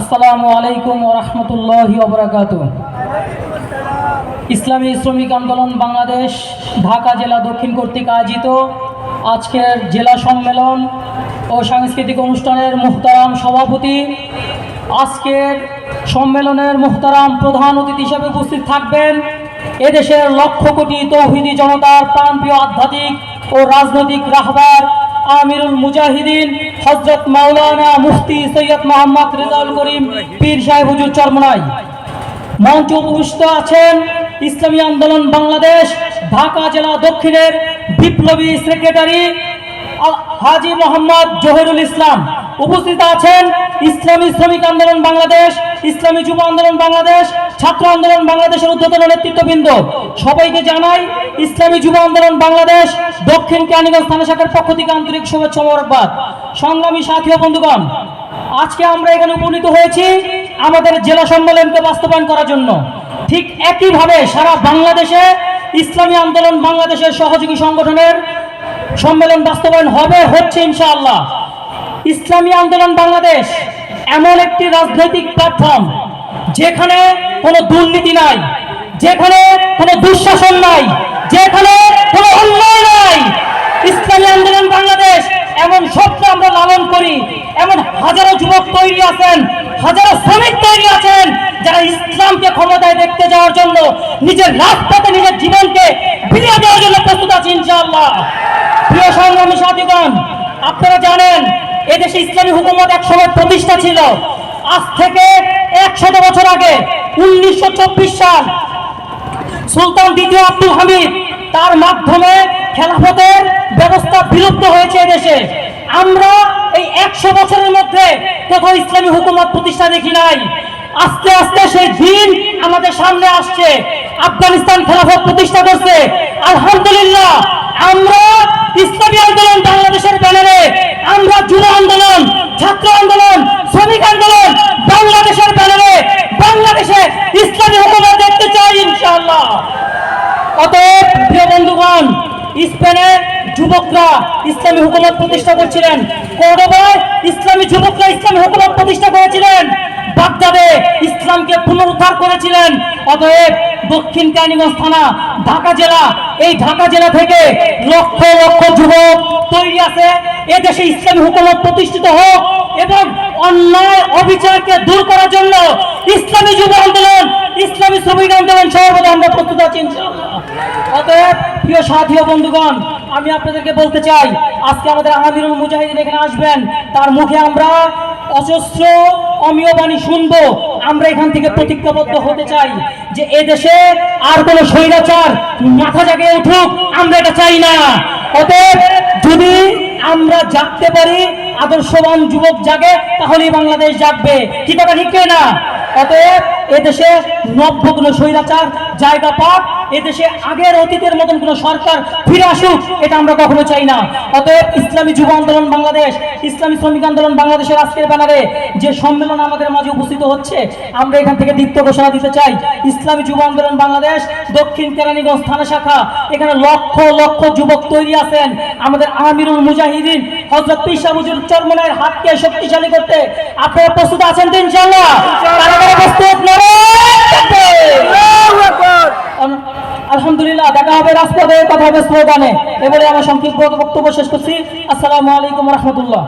আসসালামু আলাইকুম ওরহমতুল্লাহ ওবরাকাত ইসলামী শ্রমিক আন্দোলন বাংলাদেশ, ঢাকা জেলা দক্ষিণ কর্তৃক আয়োজিত আজকের জেলা সম্মেলন ও সাংস্কৃতিক অনুষ্ঠানের মুহতারাম সভাপতি। আজকের সম্মেলনের মুহতারাম প্রধান অতিথি হিসেবে উপস্থিত থাকবেন এদেশের লক্ষ কোটি তৌহিদি জনতার প্রাণপ্রিয় আধ্যাত্মিক ও রাজনৈতিক রাহবার আমিরুল মুজাহিদিন হজরত মাওলানা মুফতি সৈয়দ মোহাম্মদ রেজাউল করিম, পীর সাহেব হুজুর চরমনাই। মঞ্চ উপবিষ্ট আছেন ইসলামী আন্দোলন বাংলাদেশ, ঢাকা জেলা দক্ষিণের বিপ্লবী সেক্রেটারি হাজি মোহাম্মদ জহিরুল ইসলাম। উপস্থিত আছেন ইসলামী শ্রমিক আন্দোলন বাংলাদেশ, ইসলামী যুব আন্দোলন বাংলাদেশ, ছাত্র আন্দোলন বাংলাদেশের উদ্যোতন নেতৃত্ববৃন্দ। সবাইকে জানাই, ইসলামী যুব আন্দোলন বাংলাদেশ, দক্ষিণ কেরানীগঞ্জ থানা শাখার পক্ষ থেকে আন্তরিক শুভেচ্ছা মোবারকবাদ। সংগ্রামী সাথী ও বন্ধুগণ, আজকে আমরা এখানে উপনীত হয়েছি আমাদের জেলা সম্মেলনকে বাস্তবায়ন করার জন্য। ঠিক একইভাবে সারা বাংলাদেশে ইসলামী আন্দোলন বাংলাদেশের সহযোগী সংগঠনের সম্মেলন বাস্তবায়ন হবে, হচ্ছে ইনশাআল্লাহ। ইসলামী আন্দোলন বাংলাদেশ এমন একটি রাজনৈতিক প্ল্যাটফর্ম যেখানে কোনো দুর্নীতি নাই, যেখানে কোনো দুঃশাসন নাই, যেখানে কোনো অন্যায় নাই। ইসলামী আন্দোলন বাংলাদেশ এমন স্বপ্ন আমরা লালন করি, এমন হাজারো যুবক তৈরি আছেন, হাজারো শ্রমিক তৈরি আছেন, যারা ইসলামকে ক্ষমতায় দেখতে যাওয়ার জন্য নিজের রাজপথে, নিজের জীবনকে বিলিয়ে দেওয়ার জন্য প্রস্তুত আছে ইনশাআল্লাহ। প্রিয় সংগ্রামী সাথীগণ, আপনারা জানেন এদেশে ইসলামী হুকুমত এক সময় প্রতিষ্ঠা ছিল। আজ থেকে একশত বছর আগে, উনিশশো চব্বিশ সাল, সুলতান দ্বিতীয় আব্দুল হামিদ তার মাধ্যমে খেলাফতের ব্যবস্থা বিলুপ্ত হয়েছে এদেশে। আমরা এই একশো বছরের মধ্যে কোথাও ইসলামী হুকুমত প্রতিষ্ঠা দেখি নাই। আস্তে আস্তে সেই দিন আমাদের সামনে আসছে। আফগানিস্তান খেলাফত প্রতিষ্ঠা করছে। আলহামদুলিল্লাহ, আমরা ইসলামী আন্দোলন বাংলাদেশের ব্যানারে আমরা যুব আন্দোলন, ছাত্র আন্দোলন, শ্রমিক আন্দোলন বাংলাদেশের ব্যানারে বাংলাদেশে ইসলামী হুকুমত দেখতে চাই ইনশাআল্লাহ। অতএব প্রিয় বন্ধুগণ, স্পেনে যুবকরা ইসলামী হুকুমত প্রতিষ্ঠা করছিলেন কর্ডোবায় ইসলামী যুবকরা ইসলামী হুকুমত প্রতিষ্ঠা করেছিলেন, বাগদাদে ইসলামকে পুনরুদ্ধার করেছিলেন। অতএব দক্ষিণ কেরানীগঞ্জ থানা, ঢাকা জেলা, এই ঢাকা জেলা থেকে লক্ষ লক্ষ যুবক তৈরি আছে। এদেশে ইসলামী হুকুমত প্রতিষ্ঠিত হোক এবং অন্যায় অবিচারকে দূর করার জন্য ইসলামী যুব আন্দোলন, ইসলামী শ্রমিক আন্দোলন সর্বদা আমরা প্রস্তুত আছি অতএব, প্রিয় সাথী বন্ধুগণ, আমি আপনাদেরকে বলতে চাই, আজকে আমাদের আমিরুল মুজাহিদিন এখানে আসবেন। তার মুখে আমরা অজস্র অমীয় বাণী শুনব। আমরা এখান থেকে প্রতিজ্ঞাবদ্ধ হতে চাই যে এদেশে আর কোনো স্বৈরাচার মাথা জাগে উঠুক, আমরা এটা চাই না। অতএব, যদি আমরা জাগতে পারি আদর্শবান যুবক জাগে তাহলেই বাংলাদেশ জাগবে। কি কথা ঠিক না অতএব এদেশে নব্য কোনো স্বৈরাচার, জায়গা পাক, এদেশে আগের অতীতের মতন কোনো সরকার ফিরে আসুক, এটা আমরা কখনো চাই না। অতএব ইসলামী যুব আন্দোলন বাংলাদেশ, ইসলামী শ্রমিক আন্দোলন বাংলাদেশের আজকের ব্যানারে যে সম্মেলন আমাদের মাঝে উপস্থিত হচ্ছে, আমরা এখান থেকে দীপ্ত ঘোষণা দিতে চাই। ইসলামী যুব আন্দোলন বাংলাদেশ, দক্ষিণ কেরানীগঞ্জ থানা শাখা, এখানে লক্ষ লক্ষ যুবক তৈরি আছেন। আমাদের আমিরুল মুজাহিদিন হজরত পিসা মুজুর চরমনের হাতকে শক্তিশালী করতে আপনারা প্রস্তুত আছেন তো কারা কারা প্রস্তুত নারায়ণ দেখা হবে রাজপথে কথা হবে স্লোগানে। এবারে আমার সংক্ষিপ্ত বক্তব্য শেষ করছি। আসসালামু আলাইকুম রহমতুল্লাহ।